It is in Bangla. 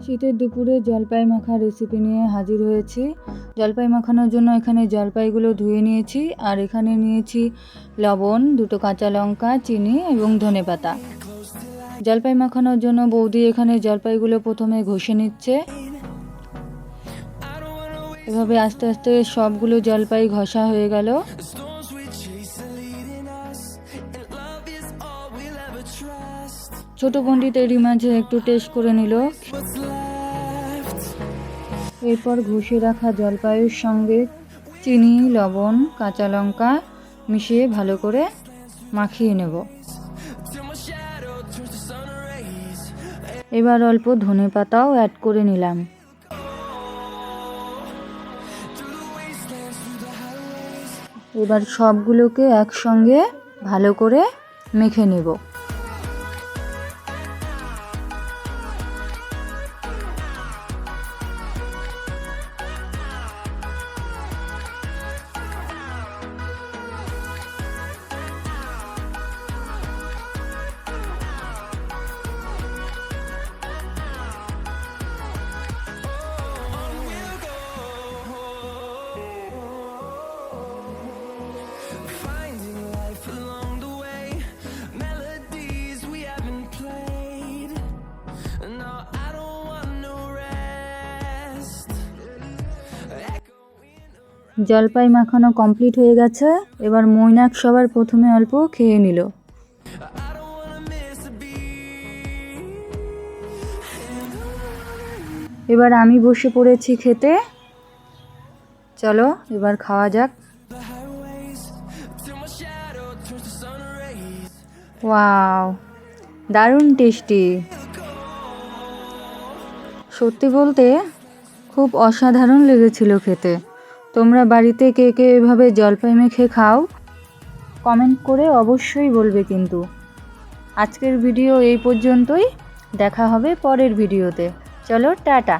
শীতের দুপুরে জলপাই মাখা রেসিপি নিয়ে হাজির হয়েছি। জলপাই মাখানোর জন্য এখানে জলপাইগুলো ধুয়ে নিয়েছি, আর এখানে নিয়েছি লবণ, দুটো কাঁচা লঙ্কা, চিনি এবং ধনেপাতা জলপাই মাখানোর জন্য বৌদি এখানে জলপাইগুলো প্রথমে ঘষে নিচ্ছে। এভাবে আস্তে আস্তে সবগুলো জলপাই ঘষা হয়ে গেল। ছোট পণ্ডিত এরই মাঝে একটু টেস্ট করে নিল। এরপর ঘষে রাখা জলপাইয়ের সঙ্গে চিনি, লবণ, কাঁচা লঙ্কা মিশিয়ে ভালো করে মাখিয়ে নেব। এবার অল্প ধনে পাতাও অ্যাড করে নিলাম। এবার সবগুলোকে একসঙ্গে ভালো করে মেখে নেব। জলপাই মাখানো কমপ্লিট হয়ে গেছে এবার মৈনাক সবার প্রথমে অল্প খেয়ে নিল. এবার আমি বসে পড়েছি খেতে চলো, এবার খাওয়া যাক. ওয়াও, দারুণ টেস্টি সত্যি বলতে, খুব অসাধারণ লেগেছিল খেতে তোমরা বাড়িতে কে কে এভাবে জলপাই মেখে খাও? কমেন্ট করে অবশ্যই বলবে কিন্তু। আজকের ভিডিও এই পর্যন্তই। দেখা হবে পরের ভিডিওতে। চলো, টাটা।